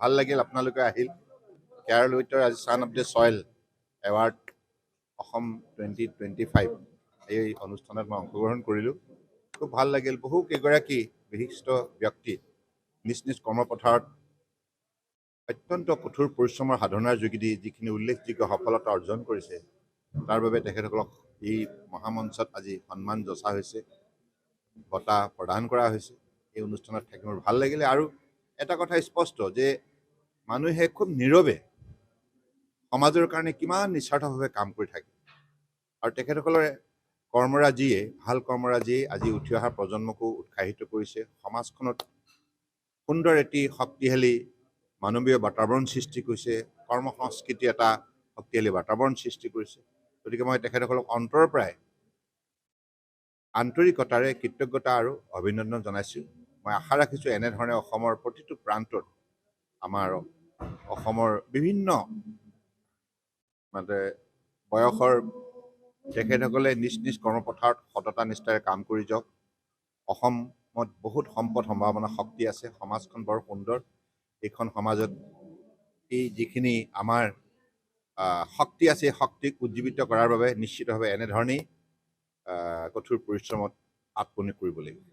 ভাল লাগিল আপোনালোকে আহিল। কেয়াৰ লুইটৰ আজি son of the soil award Assam twenty twenty five. এই অনুষ্ঠানত মই অংশগ্ৰহণ কৰিলোঁ। খুব ভাল লাগিল। বহু কেইগৰাকী বিশিষ্ট ব্যক্তি নিজ নিজ কৰ্মপথাৰত অত্যন্ত কঠোৰ পৰিশ্ৰমৰ সাধনাৰ যোগেদি যিখিনি উল্লেখযোগ্য সফলতা অৰ্জন কৰিছে তাৰ বাবে তেখেতসকলক এই মহামঞ্চত আজি সন্মান যচা হৈছে বঁটা প্ৰদান কৰা হৈছে। এই অনুষ্ঠানত থাকি মোৰ ভাল লাগিলে। আৰু এটা কথা স্পষ্ট যে মানুহে খুব নীৰৱে সমাজৰ কাৰণে কিমান নিস্বাৰ্থভাৱে কাম কৰি থাকে। আৰু তেখেতসকলৰে কৰ্মৰাজিয়ে ভাল কৰ্মৰাজিয়ে আজি উঠি অহা প্ৰজন্মকো উৎসাহিত কৰিছে। সমাজখনত সুন্দৰ এটি শক্তিশালী মানৱীয় বাতাবৰণ সৃষ্টি কৰিছে। কৰ্ম সংস্কৃতি এটা শক্তিশালী বাতাবৰণ সৃষ্টি কৰিছে। গতিকে মই তেখেতসকলক অন্তৰৰ পৰাই আন্তৰিকতাৰে কৃতজ্ঞতা আৰু অভিনন্দন জনাইছোঁ। মই আশা ৰাখিছোঁ এনেধৰণে অসমৰ প্ৰতিটো প্ৰান্তত আমাৰ অসমৰ বিভিন্ন মানে বয়সৰ তেখেতসকলে নিজ নিজ কৰ্মপথাৰত সততা নিষ্ঠাৰে কাম কৰি যাওক। অসমত বহুত সম্পদ সম্ভাৱনা শক্তি আছে। সমাজখন বৰ সুন্দৰ। এইখন সমাজত এই যিখিনি আমাৰ শক্তি আছে শক্তিক উজ্জীৱিত কৰাৰ বাবে নিশ্চিতভাৱে এনেধৰণেই কঠোৰ পৰিশ্ৰমত আত্মনিয়োগ কৰিব লাগিব।